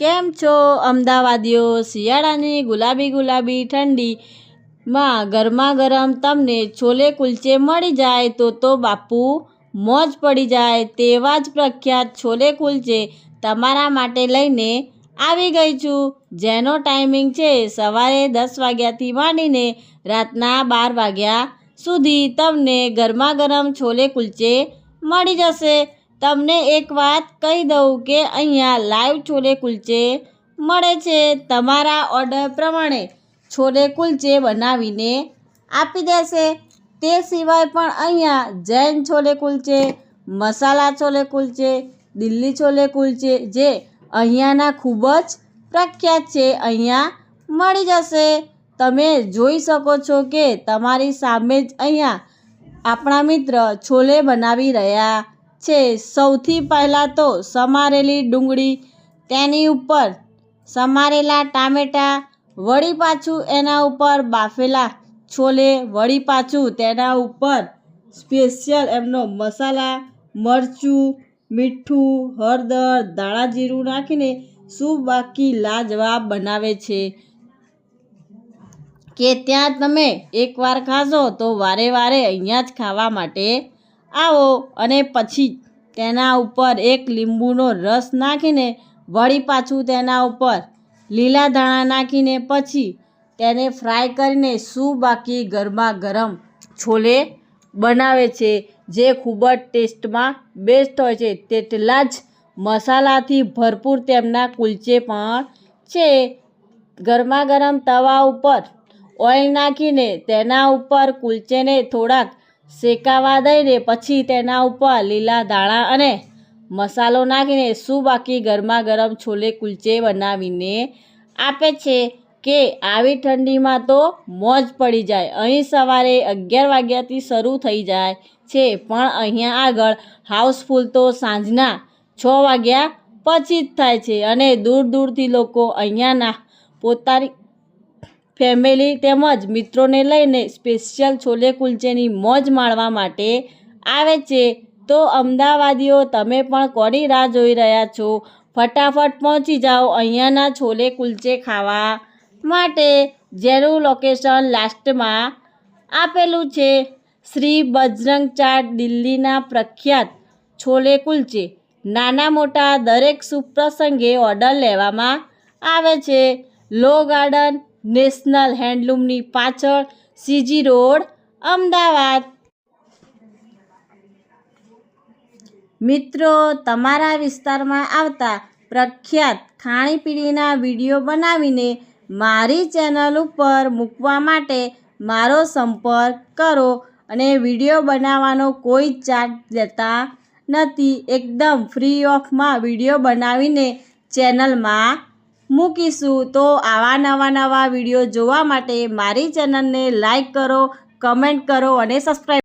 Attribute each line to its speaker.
Speaker 1: કેમ છો? અમદાવાદીઓ, શિયાળાની ગુલાબી ગુલાબી ઠંડીમાં ગરમા ગરમ તમને છોલે કુલચે મળી જાય તો તો બાપુ મોજ પડી જાય તેવા જ પ્રખ્યાત છોલે કુલચે તમારા માટે લઈને આવી ગઈ છું. જેનો ટાઈમિંગ છે સવારે દસ વાગ્યાથી માંડીને રાતના બાર વાગ્યા સુધી તમને ગરમા ગરમ છોલે કુલચે મળી જશે. તમને એક વાત કહી દઉં કે અહીંયા લાઈવ છોલે કુલચે મળે છે તમારા ઓર્ડર પ્રમાણે. છોલે કુલચે બનાવીને આપી દેશે. તે સિવાય પણ અહીંયા જૈન છોલે કુલચે, મસાલા છોલે કુલચે, દિલ્હી છોલે કુલચે જે અહીંયાના ખૂબ જ પ્રખ્યાત છે, અહીંયા મળી જશે. તમે જોઈ શકો છો કે તમારી સામે જ અહીંયા આપણા મિત્ર છોલે બનાવી રહ્યા છે. સૌથી પહેલાં તો સમારેલી ડુંગળી તેની ઉપર સમારેલા ટામેટાં, વળી પાછું એના ઉપર બાફેલા છોલે, વળી પાછું તેના ઉપર સ્પેશિયલ એમનો મસાલા, મરચું, મીઠું, હળદર ધાણા જીરું નાખીને શું બાકી લાજવાબ બનાવે છે. કે ત્યાં તમે એકવાર ખાશો તો વારે વારે અહીંયા જ ખાવા માટે આવો અને પછી તેના ઉપર એક લીંબુનો રસ નાખીને વળી પાછું તેના ઉપર લીલા ધાણા નાખીને પછી તેને ફ્રાય કરીને શું બાકી ગરમા ગરમ છોલે બનાવે છે, જે ખૂબ જ ટેસ્ટમાં બેસ્ટ હોય છે. તેટલા જ મસાલાથી ભરપૂર તેમના કુલચે પણ છે. ગરમા ગરમ તવા ઉપર ઓઇલ નાખીને તેના ઉપર કુલચેને થોડાક શેકાવા દઈને પછી તેના ઉપર લીલા દાણા અને મસાલો નાખીને શું બાકી ગરમા ગરમ છોલે કુલચે બનાવીને આપે છે કે આવી ઠંડીમાં તો મોજ પડી જાય. અહીં સવારે અગિયાર વાગ્યાથી શરૂ થઈ જાય છે, પણ અહીંયા આગળ હાઉસફુલ તો સાંજના છ વાગ્યા પછી જ થાય છે અને દૂર દૂરથી લોકો અહીંયાના પોતાની ફેમિલી તેમજ મિત્રોને લઈને સ્પેશિયલ છોલે કુલચેની મોજ માણવા માટે આવે છે. તો અમદાવાદીઓ, તમે પણ કોની રાહ જોઈ રહ્યા છો? ફટાફટ પહોંચી જાઓ અહીંયાના છોલે કુલચે ખાવા માટે. જેનું લોકેશન લાસ્ટમાં આપેલું છે. શ્રી બજરંગ ચાટ દિલ્હીના પ્રખ્યાત છોલે કુલચે. નાના મોટા દરેક શુભ પ્રસંગે ઓર્ડર લેવામાં આવે છે. લો ગાર્ડન નેશનલ હેન્ડલૂમની પાછળ સીજી રોડ, અમદાવાદ. મિત્રો, તમારા વિસ્તારમાં આવતા પ્રખ્યાત ખાણીપીણીના વીડિયો બનાવીને મારી ચેનલ ઉપર મૂકવા માટે મારો સંપર્ક કરો અને વીડિયો બનાવવાનો કોઈ ચાર્જ લેતા નથી. એકદમ ફ્રી ઓફમાં વીડિયો બનાવીને ચેનલમાં મૂકીશું. તો આવા નવા નવા વીડિયો જોવા માટે મારી ચેનલને લાઈક કરો, કમેન્ટ કરો અને સબસ્ક્રાઈબ